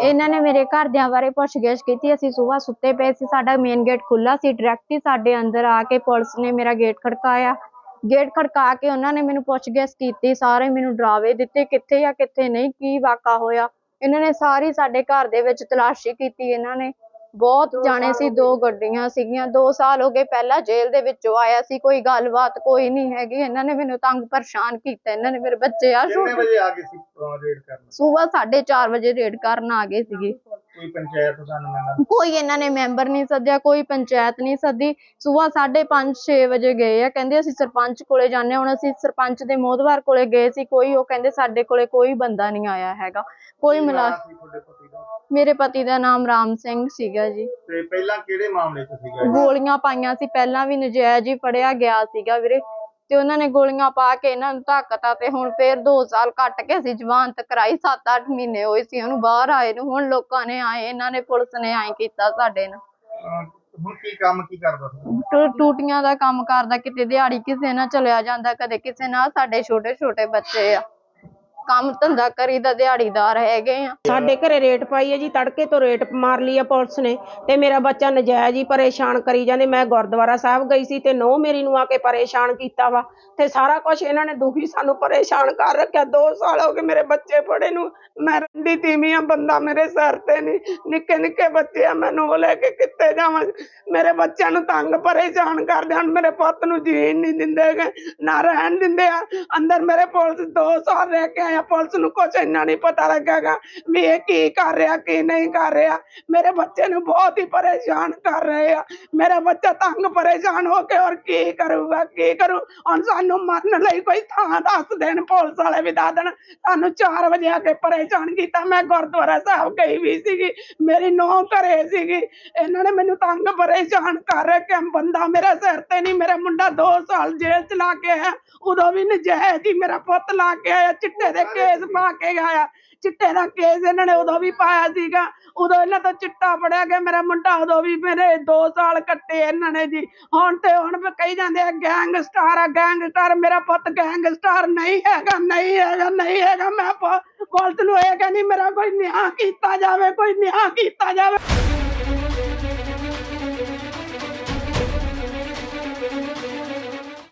ਇਹਨਾਂ ਨੇ ਮੇਰੇ ਘਰਦਿਆਂ ਬਾਰੇ ਪੁੱਛਗਿੱਛ ਕੀਤੀ, ਅਸੀਂ ਸਵੇਰ ਸੁੱਤੇ ਪਏ ਸੀ, ਸਾਡਾ ਮੇਨ ਗੇਟ ਖੁੱਲਾ ਸੀ ਡਾਇਰੈਕਟ ਹੀ ਸਾਡੇ ਅੰਦਰ ਆ ਕੇ ਪੁਲਿਸ ਨੇ ਮੇਰਾ ਗੇਟ ਖੜਕਾਇਆ। ਗੇਟ ਖੜਕਾ ਕੇ ਉਹਨਾਂ ਨੇ ਮੈਨੂੰ ਪੁੱਛਗਿੱਛ ਕੀਤੀ, ਸਾਰੇ ਮੈਨੂੰ ਡਰਾਵੇ ਦਿੱਤੇ, ਕਿੱਥੇ ਆ, ਕਿੱਥੇ ਨਹੀਂ, ਕੀ ਵਾਕਾ ਹੋਇਆ। ਇਹਨਾਂ ਨੇ ਸਾਰੀ ਸਾਡੇ ਘਰ ਦੇ ਵਿੱਚ ਤਲਾਸ਼ੀ ਕੀਤੀ ਇਹਨਾਂ ਨੇ। ਬਹੁਤ ਜਾਣੇ ਸੀ ਦੋ ਗੱਡੀਆਂ ਸੀਗੀਆਂ 2 ਸਾਲ ਹੋ ਗਏ ਪਹਿਲਾਂ ਜੇਲ੍ਹ ਦੇ ਵਿੱਚੋਂ ਆਇਆ ਸੀ ਕੋਈ ਗੱਲਬਾਤ ਕੋਈ ਨਹੀਂ ਹੈਗੀ। ਇਹਨਾਂ ਨੇ ਮੈਨੂੰ ਤੰਗ ਪਰੇਸ਼ਾਨ ਕੀਤਾ ਇਹਨਾਂ ਨੇ ਮੇਰੇ ਬੱਚੇ ਆ ਕਿੰਨੇ ਵਜੇ ਆ ਗਏ ਸੀ ਰੇਡ ਕਰਨ? ਸਵੇਰ 4:30 ਵਜੇ ਰੇਡ ਕਰਨ ਆ ਗਏ ਸੀਗੇ। ਕੋਈ ਪੰਚਾਇਤ ਤੁਹਾਨੂੰ ਮਿਲਣਾ ਕੋਈ ਇਹਨਾਂ ਨੇ ਮੈਂਬਰ ਨਹੀਂ ਸੱਦਿਆ ਕੋਈ ਪੰਚਾਇਤ ਨਹੀਂ ਸੱਦੀ। ਸਵੇਰ 5:30 6 ਵਜੇ ਗਏ ਆ ਕਹਿੰਦੇ ਅਸੀਂ ਸਰਪੰਚ ਕੋਲੇ ਜਾਂਦੇ ਹਾਂ। ਹੁਣ ਅਸੀਂ ਸਰਪੰਚ ਦੇ ਮੋਹਦਵਾਰ ਕੋਲੇ ਗਏ ਸੀ ਕੋਈ ਉਹ ਕਹਿੰਦੇ ਸਾਡੇ ਕੋਲੇ ਕੋਈ ਬੰਦਾ ਨਹੀਂ ਆਇਆ ਹੈਗਾ। ਕੋਈ ਮਿਲਾ ਦਾ? ਮੇਰੇ ਪਤੀ ਦਾ ਨਾਮ ਰਾਮ ਸਿੰਘ ਸੀਗਾ ਜੀ। ਤੇ ਪਹਿਲਾਂ ਕਿਹੜੇ ਮਾਮਲੇ 'ਚ ਸੀਗਾ ਇਹ? ਗੋਲੀਆਂ ਪਾਈਆਂ ਸੀ। ਪਹਿਲਾਂ ਵੀ ਨਜਾਇਜ਼ ਹੀ ਫੜਿਆ ਗਿਆ ਸੀਗਾ ਵੀਰੇ। ਤੇ ਉਹਨਾਂ ਨੇ ਗੋਲੀਆਂ ਪਾ ਕੇ ਇਹਨਾਂ ਨੂੰ ਧੱਕਤਾ ਤੇ ਹੁਣ ਫੇਰ 2 ਸਾਲ ਕੱਟ ਕੇ ਅਸੀਂ ਜ਼ਮਾਨਤ ਕਰਾਈ। 7-8 ਮਹੀਨੇ ਹੋਏ ਸੀ ਉਹਨੂੰ ਬਾਹਰ ਆਏ ਨੂੰ। ਹੁਣ ਲੋਕਾਂ ਨੇ ਆਏ ਇਹਨਾਂ ਨੇ ਪੁਲਿਸ ਨੇ ਐਂ ਕੀਤਾ ਸਾਡੇ ਨਾਲ। ਅਹ ਹੁਣ ਕੀ ਕੰਮ ਕੀ ਕਰਦਾ ਸੀ? ਟੂ- ਟੂਟੀਆਂ ਦਾ ਕੰਮ ਕਰਦਾ। ਕਿਤੇ ਦਿਹਾੜੀ ਕਿਸੇ ਨਾਲ ਚਲਿਆ ਜਾਂਦਾ ਕਦੇ ਕਿਸੇ ਨਾਲ। ਸਾਡੇ ਛੋਟੇ ਛੋਟੇ ਬੱਚੇ ਆ। ਕੰਮ ਧੰਦਾ ਕਰੀਦਾ ਦਿਹਾੜੀਦਾਰ ਹੈਗੇ ਆ। ਸਾਡੇ ਘਰੇ ਰੇਟ ਪਾਈ ਹੈ ਜੀ, ਤੜਕੇ ਤੋਂ ਰੇਟ ਮਾਰ ਲਈ ਆ ਪੁਲਿਸ ਨੇ ਤੇ ਮੇਰਾ ਬੱਚਾ ਨਜਾਇਜ਼ ਹੀ ਪਰੇਸ਼ਾਨ ਕਰੀ ਜਾਂਦੇ। ਮੈਂ ਗੁਰਦੁਆਰਾ ਸਾਹਿਬ ਗਈ ਸੀ ਤੇ ਨੋ ਮੇਰੀ ਨੂੰ ਆ ਕੇ ਪਰੇਸ਼ਾਨ ਕੀਤਾ ਵਾ ਤੇ ਸਾਰਾ ਕੁਝ ਇਹਨਾਂ ਨੇ ਦੁਖੀ ਸਾਨੂੰ ਪਰੇਸ਼ਾਨ ਕਰ ਰੱਖਿਆ। 2 ਸਾਲ ਹੋ ਗਏ ਮੇਰੇ ਬੱਚੇ ਪੜੇ ਨੂੰ, ਮੈਂ ਰੰਡੀ ਤੀਵੀਂ ਆ, ਬੰਦਾ ਮੇਰੇ ਸਿਰ ਤੇ ਨਹੀਂ, ਨਿੱਕੇ ਨਿੱਕੇ ਬੱਚੇ ਆ, ਮੈਨੂੰ ਉਹ ਲੈ ਕੇ ਕਿੱਥੇ ਜਾਵਾਂ? ਮੇਰੇ ਬੱਚਿਆਂ ਨੂੰ ਤੰਗ ਪਰੇਸ਼ਾਨ ਕਰਦੇ ਹਨ, ਮੇਰੇ ਪੁੱਤ ਨੂੰ ਜੀਣ ਨਹੀਂ ਦਿੰਦੇ ਨਾ ਰਹਿਣ ਦਿੰਦੇ ਆ। ਅੰਦਰ ਮੇਰੇ ਪੁਲਿਸ 2 ਸਾਲ ਰਹਿ ਕੇ ਆਇਆ, ਪੁਲਿਸ ਨੂੰ ਕੁਛ ਇੰਨਾ ਨਹੀਂ ਪਤਾ ਲੱਗਾਗਾ ਵੀ ਇਹ ਕੀ ਕਰ ਰਿਹਾ, ਕੀ ਨਹੀਂ ਕਰ ਰਿਹਾ। ਮੇਰੇ ਬੱਚੇ ਨੂੰ ਬਹੁਤ ਹੀ ਪਰੇਸ਼ਾਨ ਕਰ ਰਹੇ ਆ। ਮੇਰਾ ਬੱਚਾ ਤੰਗ ਪਰੇਸ਼ਾਨ ਹੋ ਕੇ ਔਰ ਕੀ ਕਰੂਗਾ, ਕੀ ਕਰੂ? ਹੁਣ ਸਾਨੂੰ ਮਰਨ ਲਈ ਕੋਈ ਥਾਂ ਦੱਸ ਦੇਣ, ਪੁਲਿਸ ਵਾਲੇ ਵੀ ਦੱਸ ਦੇਣ। ਸਾਨੂੰ 4 ਵਜੇ ਆ ਕੇ ਪਰੇਸ਼ਾਨ ਕੀਤਾ। ਮੈਂ ਗੁਰਦੁਆਰਾ ਸਾਹਿਬ ਗਈ ਵੀ ਸੀਗੀ। ਮੇਰੀ ਨੌਂ ਘਰੇ ਸੀਗੀ। ਇਹਨਾਂ ਨੇ ਮੈਨੂੰ ਤੰਗ ਪਰੇਸ਼ਾਨ ਕਰ ਰੱਖਿਆ। ਬੰਦਾ ਮੇਰੇ ਸਿਰ ਤੇ ਨਹੀਂ, ਮੇਰਾ ਮੁੰਡਾ 2 ਸਾਲ ਜੇਲ੍ਹ ਚ ਲਾ ਕੇ ਆਇਆ। ਉਦੋਂ ਵੀ ਨਜਾਇਜ਼ ਹੀ ਮੇਰਾ ਪੁੱਤ ਲਾ ਕੇ ਆਇਆ। ਚਿੱਟੇ ਦੇ ਕੇਸ ਪਾ ਕੇ ਆਇਆ। ਚਿੱਟੇ ਦਾ ਕੇਸ ਇਹਨਾਂ ਨੇ ਉਦੋਂ ਵੀ ਪਾਇਆ ਸੀਗਾ। ਉਦੋਂ ਇਹਨਾਂ ਤੋਂ ਚਿੱਟਾ ਫੜਿਆ ਗਿਆ। ਮੇਰਾ ਮੁੰਡਾ ਉਦੋਂ ਵੀ ਮੇਰੇ 2 ਸਾਲ ਕੱਟੇ ਇਹਨਾਂ ਨੇ ਜੀ। ਹੁਣ ਤੇ ਹੁਣ ਵੀ ਕਹੀ ਜਾਂਦੇ ਆ ਗੈਂਗਸਟਰ ਆ ਗੈਂਗਸਟਰ ਮੇਰਾ ਪੁੱਤ ਗੈਂਗਸਟਰ ਨਹੀਂ ਹੈਗਾ ਨਹੀਂ ਹੈਗਾ ਨਹੀਂ ਹੈਗਾ। ਮੈਂ ਪੁਲਿਸ ਨੂੰ ਇਹ ਕਹਿੰਦੀ ਮੇਰਾ ਕੋਈ ਨਿਆਂ ਕੀਤਾ ਜਾਵੇ ਕੋਈ ਨਿਆਂ ਕੀਤਾ ਜਾਵੇ।